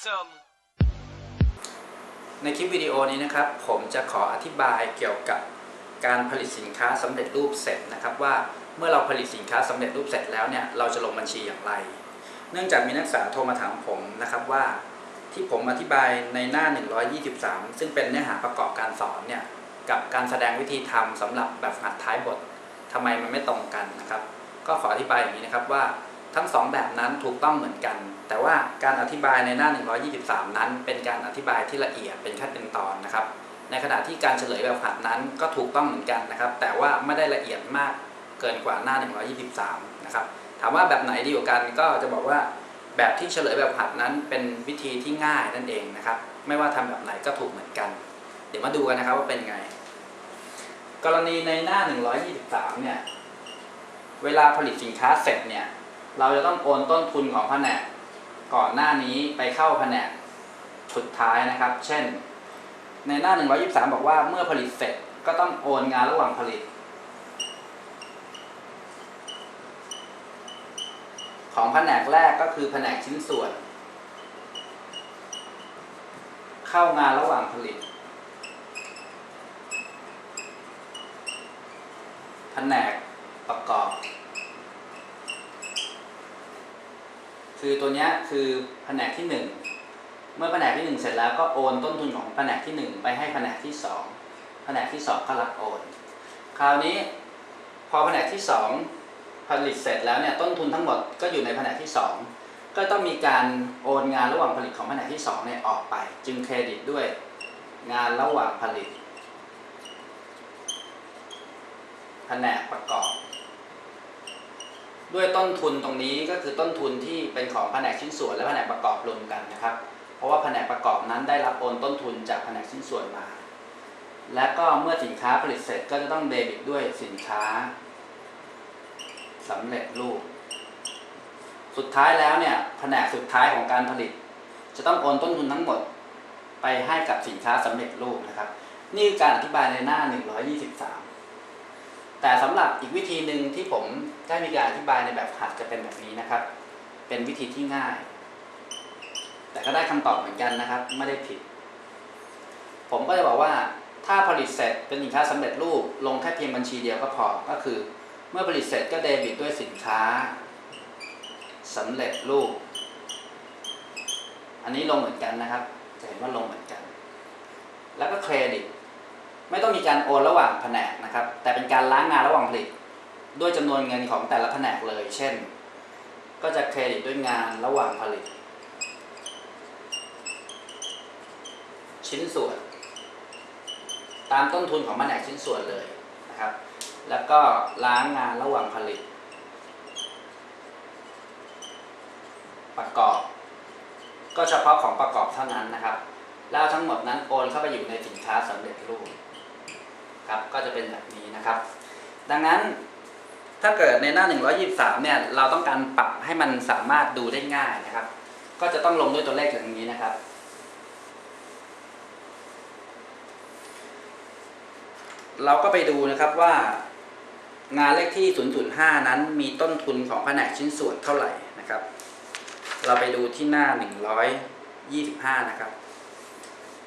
atom. ในคลิปวิดีโอนี้นะครับ ผมจะขออธิบายเกี่ยวกับการผลิตสินค้าสำเร็จรูปเสร็จนะครับว่าเมื่อเราผลิตสินค้าสำเร็จรูปเสร็จแล้วเนี่ยเราจะลงบัญชีอย่างไร เนื่องจากมีนักศึกษาโทรมาถามผมนะครับว่าที่ผมอธิบายในหน้า 123 ซึ่งเป็นเนื้อหาประกอบการสอนเนี่ยกับการแสดงวิธีทำสำหรับแบบหัดท้ายบททำไมมันไม่ตรงกันนะครับ ก็ขออธิบายอย่างนี้นะครับว่า ทั้งสองแบบนั้นถูกต้องเหมือนกัน แต่ว่าการอธิบายในหน้า 123 นั้น เป็นการอธิบายที่ละเอียดเป็นขั้นเป็นตอนนะครับ ในขณะที่การเฉลยแบบหัดนั้นก็ถูกต้องเหมือนกันนะครับ แต่ว่าไม่ได้ละเอียดมากเกินกว่าหน้า 123 นะครับ ถามว่าแบบไหนดีกว่ากันก็จะบอกว่าแบบที่เฉลยแบบหัดนั้นเป็นวิธีที่ง่ายนั่นเองนะครับ ไม่ว่าทำแบบไหนก็ถูกเหมือนกัน เดี๋ยวมาดูกันนะครับว่าเป็นไง กรณีในหน้า 123 เนี่ย เวลาผลิตสินค้าเสร็จเนี่ย เราจะต้องโอนต้นทุนของแผนกก่อนหน้านี้ไปเข้าแผนกสุดท้ายนะครับ เช่น ในหน้า 123 บอกว่าเมื่อผลิตเสร็จก็ต้องโอนงานระหว่างผลิต ของแผนกแรกก็คือแผนกชิ้นส่วน เข้างานระหว่างผลิต แผนกประกอบ คือตัวนี้คือแผนกที่หนึ่งเมื่อแผนกที่หนึ่งเสร็จแล้วก็โอนต้นทุนของแผนกที่หนึ่งไปให้แผนกที่สองแผนกที่สองก็รับโอน คราวนี้พอแผนกที่สองผลิตเสร็จแล้วเนี่ยต้นทุนทั้งหมดก็อยู่ในแผนกที่สองก็ต้องมีการโอนงานระหว่างผลิตของแผนกที่สองเนี่ยออกไป จึงเครดิตด้วยงานระหว่างผลิตแผนกประกอบ ด้วยต้นทุนตรงนี้ก็คือต้นทุนที่เป็นของแผนกชิ้นส่วนและแผนกประกอบรวมกันนะครับ เพราะว่าแผนกประกอบนั้นได้รับโอนต้นทุนจากแผนกชิ้นส่วนมา และก็เมื่อสินค้าผลิตเสร็จก็จะต้องเดบิตด้วยสินค้าสำเร็จรูป สุดท้ายแล้วเนี่ยแผนกสุดท้ายของการผลิต จะต้องโอนต้นทุนทั้งหมดไปให้กับสินค้าสำเร็จรูปนะครับ นี่การอธิบายในหน้า 123 แต่สำหรับอีกวิธีหนึ่งที่ผมได้มีการอธิบายในแบบหัดจะเป็นแบบนี้นะครับ เป็นวิธีที่ง่าย แต่ก็ได้คำตอบเหมือนกันนะครับ ไม่ได้ผิด ผมก็จะบอกว่าถ้าผลิตเสร็จเป็นสินค้าสำเร็จรูปลงแค่เพียงบัญชีเดียวก็พอ ก็คือ เมื่อผลิตเสร็จก็เดบิตด้วยสินค้าสำเร็จรูป อันนี้ลงเหมือนกันนะครับ จะเห็นว่าลงเหมือนกัน แล้วก็เครดิต ไม่ต้องมีการโอนระหว่างแผนกนะครับ แต่เป็นการล้างงานระหว่างผลิต ด้วยจำนวนเงินของแต่ละแผนกเลย เช่น ก็จะเครดิตด้วยงานระหว่างผลิต ชิ้นส่วน ตามต้นทุนของแผนกชิ้นส่วนเลยนะครับ แล้วก็ล้างงานระหว่างผลิต ประกอบ ก็เฉพาะของประกอบเท่านั้นนะครับแล้วทั้งหมดนั้นโอนเข้าไปอยู่ในสินค้าสำเร็จรูป ครับ ก็จะเป็นแบบนี้นะครับ ดังนั้นถ้าเกิดในหน้า 123 เนี่ย เราต้องการปรับให้มันสามารถดูได้ง่ายนะครับ ก็จะต้องลงด้วยตัวเลขอย่างนี้นะครับ เราก็ไปดูนะครับว่างานเลขที่ 005 นั้นมีต้นทุนของแผนกชิ้นส่วนเท่าไหร่นะครับ เราไปดูที่หน้า 125 นะครับ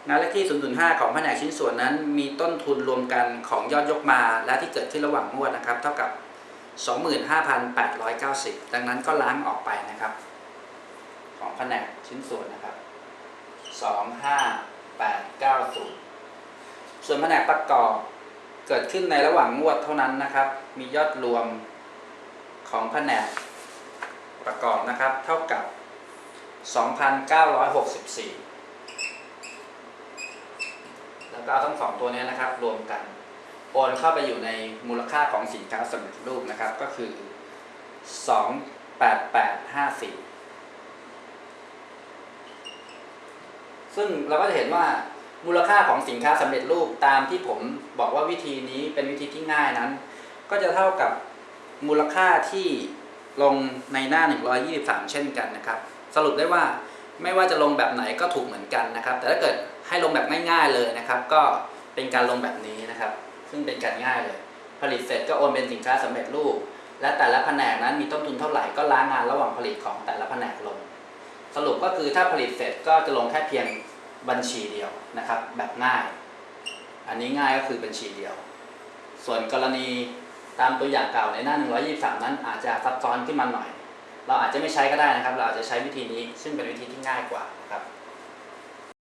งานเลขที่ 005 ของแผนกชิ้นส่วนนั้น มีต้นทุนรวมกันของยอดยกมา และที่เกิดขึ้นระหว่างงวดนะครับ เท่ากับ 25,890 ดังนั้นก็ล้างออกไปนะครับ ของแผนกชิ้นส่วนนะครับ 25890 ส่วนแผนกประกอบเกิดขึ้นในระหว่างงวดเท่านั้นนะครับ มียอดรวมของแผนกประกอบนะครับ เท่ากับ 2,964 ก็เอาทั้งสองตัวนี้นะครับ รวมกัน โอนเข้าไปอยู่ในมูลค่าของสินค้าสำเร็จรูปนะครับ ก็คือ 28854 ซึ่งเราก็จะเห็นว่ามูลค่าของสินค้าสำเร็จรูปตามที่ผมบอกว่าวิธีนี้เป็นวิธีที่ง่ายนั้น ก็จะเท่ากับมูลค่าที่ลงในหน้า 123 เช่นกันนะครับ สรุปได้ว่า ไม่ว่าจะลงแบบไหนก็ถูกเหมือนกันนะครับ แต่ถ้าเกิดให้ลงแบบง่ายๆเลยนะครับ ก็เป็นการลงแบบนี้นะครับ ซึ่งเป็นการง่ายเลย ผลิตเสร็จก็โอนเป็นสินค้าสำเร็จรูป และแต่ละแผนกนั้นมีต้นทุนเท่าไหร่ก็ล้างงานระหว่างผลิตของแต่ละแผนกลง สรุปก็คือถ้าผลิตเสร็จก็จะลงแค่เพียงบัญชีเดียวนะครับ แบบง่าย อันนี้ง่ายก็คือบัญชีเดียว ส่วนกรณีตามตัวอย่างเก่าในหน้า 123 นั้นอาจจะซับซ้อนขึ้นมาหน่อย เราอาจจะไม่ใช้ก็ได้นะครับ เราอาจจะใช้วิธีนี้ซึ่งเป็นวิธีที่ง่ายกว่านะครับ